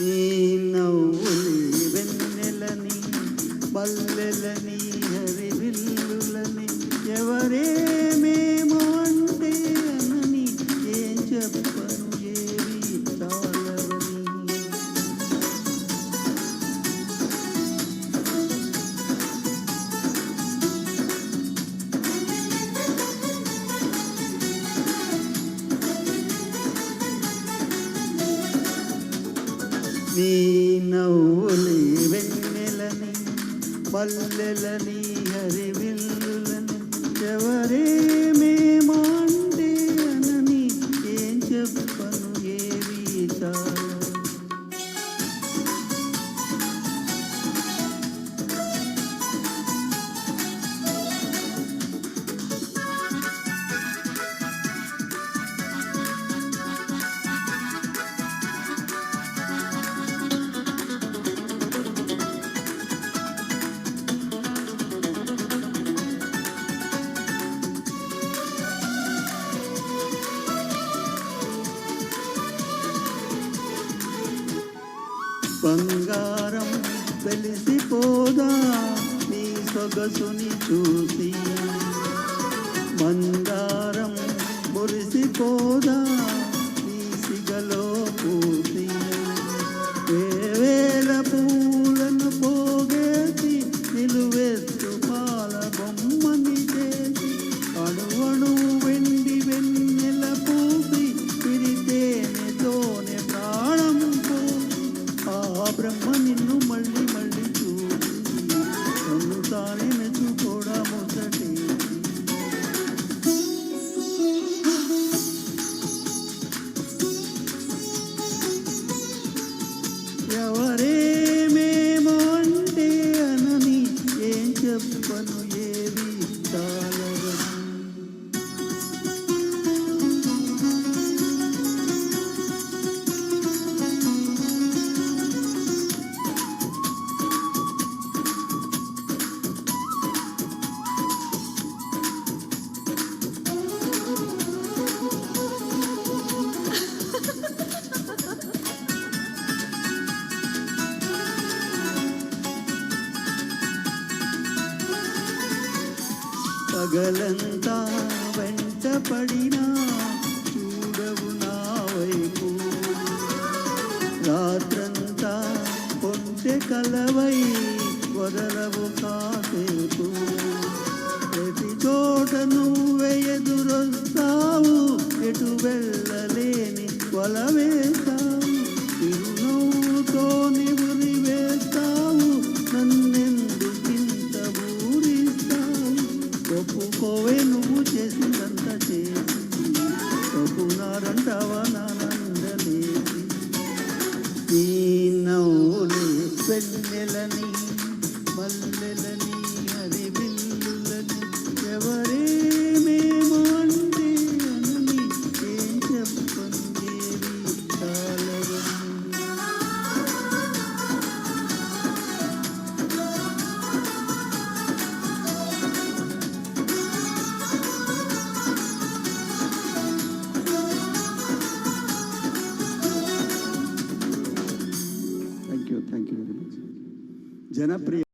see. నీ నవ్వులి వెన్నెలని పల్లెలని హరివిల్లులని ఎవరేమీ బంగారం వెలిసిపోదా? నీ సొగసుని చూసి మందారం మురిసిపోదా? బ్రహ్మ నిన్ను మళ్ళీ పగలంతా వెంటపడినా చూడవు నా వైపు. రాత్రంతా పొంటె కలవై వదలవు కాసేపు. ప్రతి చోట నువ్వెయదు మల్లెలని మల్లెలని అది బిల్లులని ఎవరే Janapriya.